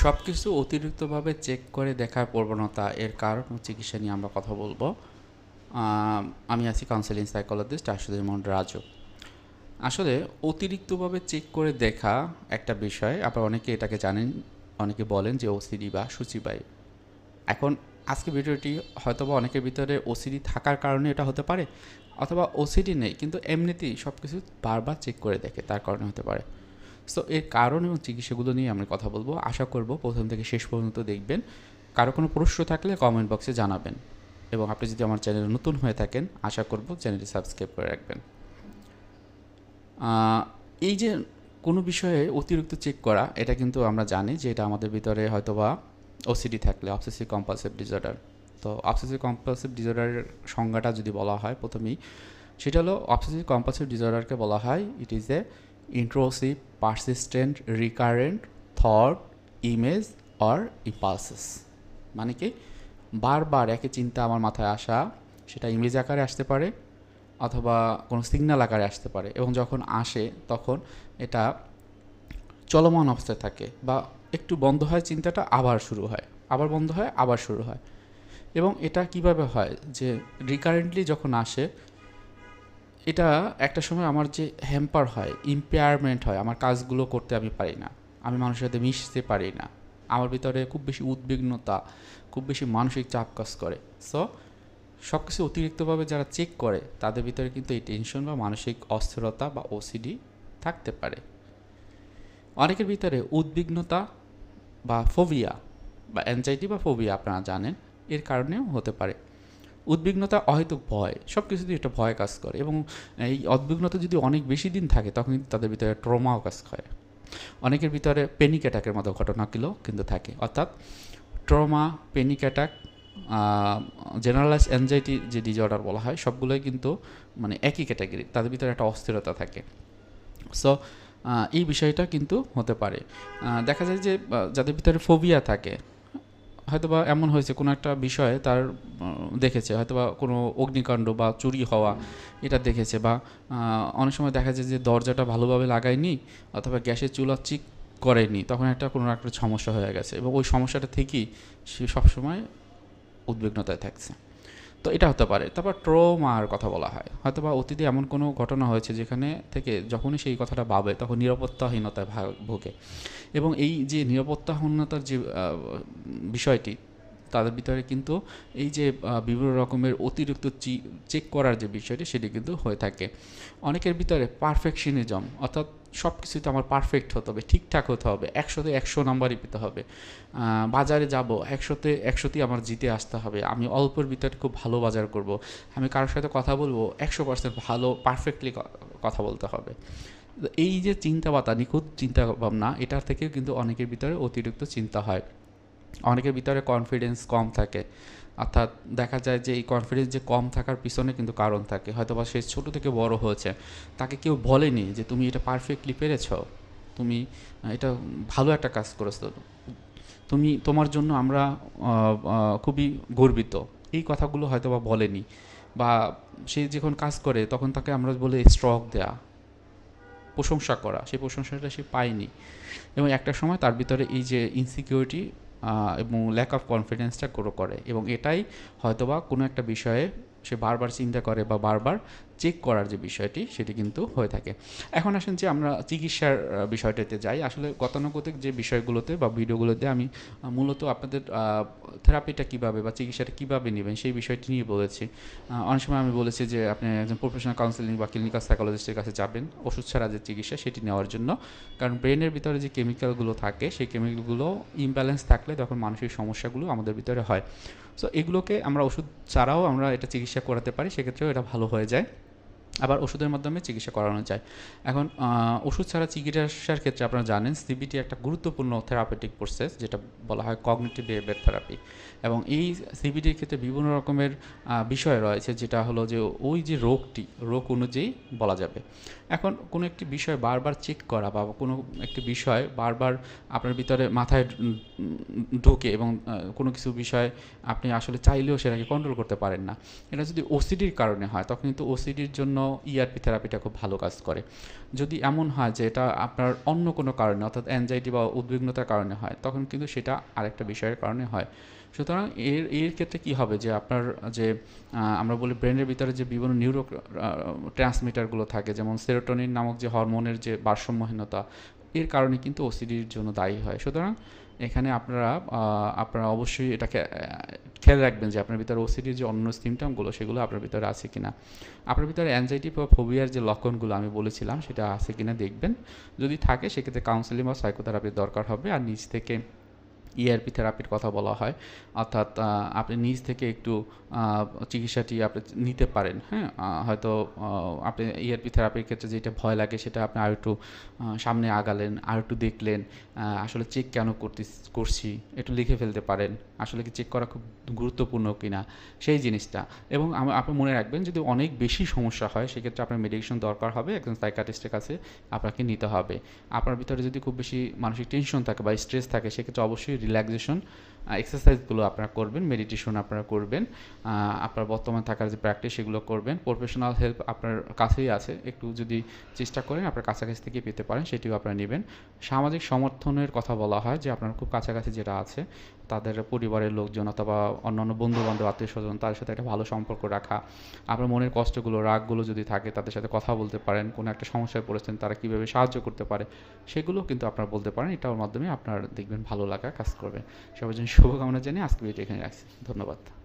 সব কিছু অতিরিক্তভাবে চেক করে দেখার প্রবণতা এর কারণ ও চিকিৎসা নিয়ে আমরা কথা বলব। আম, আছি কাউন্সেলিং সাইকোলজিস্ট আশুদুর মোহন রাজু। আসলে অতিরিক্তভাবে চেক করে দেখা একটা বিষয় আবার অনেকে এটাকে জানেন অনেকে বলেন যে ওসিডি বা সূচিবাই এখন আজকে ভিডিওটি হয়তোবা অনেকের ভিতরে ওসিডি থাকার কারণে এটা হতে পারে অথবা ওসিডি নেই কিন্তু এমনিতেই সব কিছু বারবার চেক করে দেখে তার কারণে হতে পারে। সো এর কারণ এবং চিকিৎসাগুলো নিয়ে আমরা কথা বলব। আশা করব প্রথম থেকে শেষ পর্যন্ত দেখবেন। কারও কোনো প্রশ্ন থাকলে কমেন্ট বক্সে জানাবেন। এবং আপনি যদি আমার চ্যানেলে নতুন হয়ে থাকেন, আশা করব চ্যানেলটি সাবস্ক্রাইব করে রাখবেন। এই যে কোনো বিষয়ে অতিরিক্ত চেক করা, এটা কিন্তু আমরা জানি যে এটা আমাদের ভিতরে হয়তোবা ওসিডি থাকলে অবসেসিভ কম্পালসিভ ডিসঅর্ডার তো অবসেসিভ কম্পালসিভ ডিসঅর্ডারের সংজ্ঞাটা যদি বলা হয় প্রথমেই, সেটা হলো অবসেসিভ কম্পালসিভ ডিসঅর্ডারকে বলা হয় it is a intrusive persistent recurrent thought image or impulses মানে কি? বারবার একই চিন্তা আমার মাথায় আসা, সেটা ইমেজ আকারে আসতে পারে, অথবা কোনো সিগন্যাল আকারে আসতে পারে, এবং যখন আসে, তখন এটা চলমান অবস্থায় থাকে, বা একটু বন্ধ হয় চিন্তাটা, আবার শুরু হয়। আবার বন্ধ হয়, আবার শুরু হয়। এবং এটা কীভাবে হয়? যে রিকারেন্টলি যখন আসে এটা একটা সময় আমার যে হ্যাম্পার হয় ইম্পেয়ারমেন্ট হয়, আমার কাজগুলো করতে আমি পারি না। আমি মানুষের সাথে মিশতে পারি না। আমার ভিতরে খুব বেশি উদ্বিগ্নতা, খুব বেশি মানসিক চাপ কাজ করে। সো সব কিছু অতিরিক্তভাবে যারা চেক করে, তাদের ভিতরে কিন্তু এই টেনশন বা মানসিক অস্থিরতা বা ওসিডি থাকতে পারে। অনেকের ভিতরে উদ্বিগ্নতা বা ফোবিয়া বা অ্যাংজাইটি বা ফোবিয়া আপনারা জানেন, এর কারণেও হতে পারে। উদ্বিগ্নতা অহেতুক ভয় সব কিছুতেই একটা ভয় কাজ করে এবং এই উদ্বিগ্নতা যদি অনেক বেশি দিন থাকে, তখন কিন্তু তাদের ভিতরে ট্রমাও কাজ করে। অনেকের ভিতরে পেনিক অ্যাটাকের মতো ঘটনাগুলো কিন্তু থাকে। অর্থাৎ trauma panic attack generalize anxiety যে ডিজঅর্ডার বলা হয়, সবগুলোই কিন্তু মানে একই ক্যাটাগরি তাদের ভিতরে একটা অস্থিরতা থাকে। সো এই বিষয়টা কিন্তু হতে পারে। দেখা যায় যে যাদের ভিতরে ফোবিয়া থাকে হয়তোবা এমন হয়েছে, কোনো একটা বিষয়ে তার দেখেছে, হয়তোবা কোনো অগ্নিকাণ্ড বা চুরি হওয়া এটা দেখেছে বা অনেক সময় দেখা যায় যে দরজাটা ভালোভাবে লাগায়নি অথবা গ্যাসের চুলা চিক করেনি, তখন একটা কোনো একটা সমস্যা হয়ে গেছে এবং ওই সমস্যাটা থেকেই সে সবসময় উদ্বিগ্নতায় থাকছে। তো এটা হতে পারে। তারপর ট্রোমার কথা বলা হয়। হয়তো বা অতীতে এমন কোনো ঘটনা হয়েছে যেখানে থেকে যখনই সেই কথাটা ভাবে তখন নিরাপত্তাহীনতায় ভোগে। এবং এই যে নিরাপত্তাহীনতার যে বিষয়টি তাদের ভিতরে কিন্তু এই যে বিভিন্ন রকমের অতিরিক্ত চেক করার যে বিষয়টি, সেটি কিন্তু হয়ে থাকে। অনেকের ভিতরে পারফেকশনিজম অর্থাৎ সব কিছুতে আমার পারফেক্ট হতে হবে, ঠিকঠাক হতে হবে, একশোতে একশো নাম্বারই পেতে হবে। বাজারে যাব, একশোতে একশোতেই আমার জিতে আসতে হবে। আমি অল্পের ভিতরে খুব ভালো বাজার করব। আমি কারোর সাথে কথা বলব, একশো পার্সেন্ট ভালো পারফেক্টলি কথা বলতে হবে। এই যে চিন্তা বাতা নিখুঁত চিন্তা ভাবনা এটার থেকেও কিন্তু অনেকের ভিতরে অতিরিক্ত চিন্তা হয়। অনেকের ভিতরে কনফিডেন্স কম থাকে। অর্থাৎ দেখা যায় যে এই কনফিডেন্স যে কম থাকার পিছনে কিন্তু কারণ থাকে। হয়তো বা সে ছোটো থেকে বড় হয়েছে, তাকে কেউ বলেনি যে তুমি এটা পারফেক্টলি পেরেছ, তুমি এটা ভালো একটা কাজ করেছ। তুমি, তোমার জন্য আমরা খুবই গর্বিত। এই কথাগুলো হয়তো বা বলেনি বা সে যখন কাজ করে তখন তাকে আমরা বলে স্ট্রক দেয়া, প্রশংসা করা। সেই প্রশংসাটা সে পায়নি। এবং একটা সময় তার ভিতরে এই যে ইনসিকিউরিটি এবং ল্যাক অফ কনফিডেন্সটা গ্রো করে। এবং এটাই হয়তোবা কোনো একটা বিষয়ে সে বারবার চিন্তা করে বা বারবার চেক করার যে বিষয়টি, সেটি কিন্তু হয়ে থাকে। এখন আসেন যে আমরা চিকিৎসার বিষয়টাতে যাই। আসলে গতানুগতিক যে বিষয়গুলোতে বা ভিডিওগুলোতে আমি মূলত আপনাদের থেরাপিটা কীভাবে বা চিকিৎসাটা কীভাবে নেবেন, সেই বিষয়টি নিয়ে বলেছি। অনেক সময় আমি বলেছি যে আপনি একজন প্রফেশনাল কাউন্সিলিং বা ক্লিনিক্যাল সাইকোলজিস্টের কাছে যাবেন ওষুধ ছাড়া যে চিকিৎসা, সেটি নেওয়ার জন্য। কারণ ব্রেনের ভিতরে যে কেমিক্যালগুলো থাকে, সেই কেমিক্যালগুলো ইমব্যালেন্স থাকলে তখন মানসিক সমস্যাগুলো আমাদের ভিতরে হয়। সো এগুলোকে আমরা ওষুধ ছাড়াও আমরা এটা চিকিৎসা করাতে পারি, সেক্ষেত্রেও এটা ভালো হয়ে যায়। আবার ওষুধের মাধ্যমে চিকিৎসা করানো যায়। এখন ওষুধ ছাড়া চিকিৎসার ক্ষেত্রে আপনারা জানেন সিবিটি একটা গুরুত্বপূর্ণ থেরাপিটিক প্রসেস যেটা বলা হয় কগনিটিভ বিহেভিয়ার থেরাপি এবং এই সিবিটির ক্ষেত্রে বিভিন্ন রকমের বিষয় রয়েছে, যেটা হলো যে ওই যে রোগটি, রোগ অনুযায়ী বলা যাবে। এখন কোনো একটি বিষয় বারবার চেক করা বা কোনো একটি বিষয় বারবার আপনার ভিতরে মাথায় ঢোকে এবং কোনো কিছু বিষয় আপনি আসলে চাইলেও সেটাকে কন্ট্রোল করতে পারেন না। এটা যদি ওসিডির কারণে হয়, তখন কিন্তু ওসিডির জন্য ইআরপি থেরাপিটা খুব ভালো কাজ করে। যদি এমন হয় যে এটা আপনার অন্য কোনো কারণে, অর্থাৎ অ্যাংজাইটি বা উদ্বিগ্নতার কারণে হয়, তখন কিন্তু সেটা আরেকটা বিষয়ের কারণে হয়। সুতরাং এর এর ক্ষেত্রে কি হবে যে আপনার যে আমরা বলি ব্রেনের ভিতরে যে বিভিন্ন নিউরো ট্রান্সমিটারগুলো থাকে, যেমন সেরোটোনিন নামক যে হরমোনের যে ভারসাম্যহীনতা, এর কারণে কিন্তু ওসিডির জন্য দায়ী হয়। সুতরাং এখানে আপনারা আপনারা অবশ্যই এটাকে খেয়াল রাখবেন যে আপনার ভিতরে ওসিডির যে অন্য সিমটমগুলো সেগুলো আপনার ভিতরে আছে কি না আপনার ভিতরে অ্যাংজাইটি বা ফোবিয়ার যে লক্ষণগুলো আমি বলেছিলাম, সেটা আছে কি না দেখবেন। যদি থাকে, সেক্ষেত্রে কাউন্সেলিং বা সাইকোথেরাপির দরকার হবে। আর নিজ থেকে ইআরপি থেরাপির কথা বলা হয়। অর্থাৎ আপনি নিজ থেকে একটু চিকিৎসাটি আপনি নিতে পারেন হ্যাঁ? হয়তো আপনি ইআরপি থেরাপির ক্ষেত্রে যেটা ভয় লাগে সেটা আপনি আর একটু সামনে আগালেন, আর একটু দেখলেন আসলে চেক কেন করতে, করছি, একটু লিখে ফেলতে পারেন, আসলে কি চেক করা খুব গুরুত্বপূর্ণ কিনা, সেই জিনিসটা। এবং আপনি মনে রাখবেন, যদি অনেক বেশি সমস্যা হয়, সেক্ষেত্রে আপনার মেডিকেশন দরকার হবে, একজন সাইকাটিস্টের কাছে আপনাকে নিতে হবে। আপনার ভিতরে যদি খুব বেশি মানসিক টেনশন থাকে বা স্ট্রেস থাকে, সেক্ষেত্রে অবশ্যই রিল্যাক্সেশন এক্সারসাইজগুলো আপনারা করবেন মেডিটেশন আপনারা করবেন আপনার বর্তমান থাকার যে প্র্যাকটিস সেগুলো করবেন প্রফেশনাল হেল্প আপনার কাছেই আছে, একটু যদি চেষ্টা করেন আপনার কাছাকাছি থেকে পেতে পারেন, সেটিও আপনারা নেবেন। সামাজিক সমর্থনের কথা বলা হয় যে আপনার খুব কাছাকাছি যেটা আছে তাদের পরিবারের লোকজন অথবা অন্যান্য বন্ধু বান্ধব আত্মীয় স্বজন তাদের সাথে একটা ভালো সম্পর্ক রাখা। আপনার মনের কষ্টগুলো, রাগগুলো যদি থাকে, তাদের সাথে কথা বলতে পারেন, কোনো একটা সমস্যায় পড়েছেন, তারা কীভাবে সাহায্য করতে পারে সেগুলো কিন্তু আপনারা বলতে পারেন। এটার মাধ্যমে আপনার দেখবেন ভালো লাগা কাজ করবে। সবার জন্য শুভকামনা জানিয়ে আজকে ভিডিও এখানে রাখছি। ধন্যবাদ।